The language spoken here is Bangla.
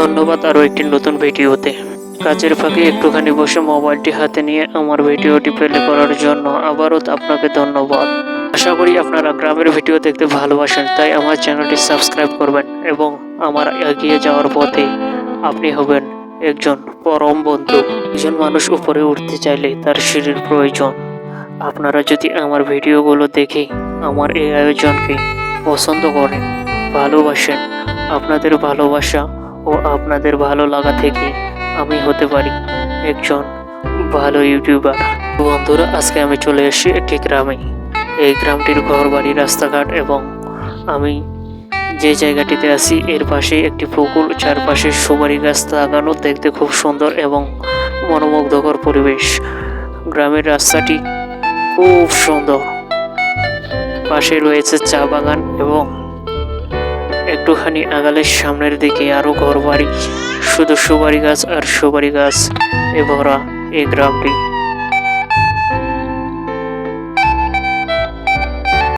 ধন্যবাদ আরও একটি নতুন ভিডিওতে কাজের ফাঁকে একটুখানি বসে মোবাইলটি হাতে নিয়ে আমার ভিডিওটি প্লে করার জন্য আবারও আপনাকে ধন্যবাদ। আশা করি আপনারা গ্রামের ভিডিও দেখতে ভালোবাসেন, তাই আমার চ্যানেলটি সাবস্ক্রাইব করবেন এবং আমার এগিয়ে যাওয়ার পথে আপনি হবেন একজন পরম বন্ধু। একজন মানুষ উপরে উঠতে চাইলে তার সিঁড়ির প্রয়োজন। আপনারা যদি আমার ভিডিওগুলো দেখে আমার এই আয়োজনকে পছন্দ করেন, ভালোবাসেন, আপনাদের ভালোবাসা ও আপনাদের ভালো লাগা থেকে আমি হতে পারি একজন ভালো ইউটিউবার। বন্ধুরা, আজকে আমি চলে এসেছি একটি গ্রামে। এই গ্রামটির ঘর বাড়ি রাস্তাঘাট এবং আমি যে জায়গাটিতে আছি, এর পাশে একটি পুকুর, চারপাশে সুপারি গাছ লাগানো দেখতে খুব সুন্দর এবং মনোমুগ্ধকর পরিবেশ। গ্রামের রাস্তাটি খুব সুন্দর। পাশে রয়েছে চা বাগান এবং একটুখানি আগালের সামনের দিকে আরও ঘর বাড়ি শুধু সুপারি গাছ আর সুপারি গাছ, এ ভরা এই গ্রামটি।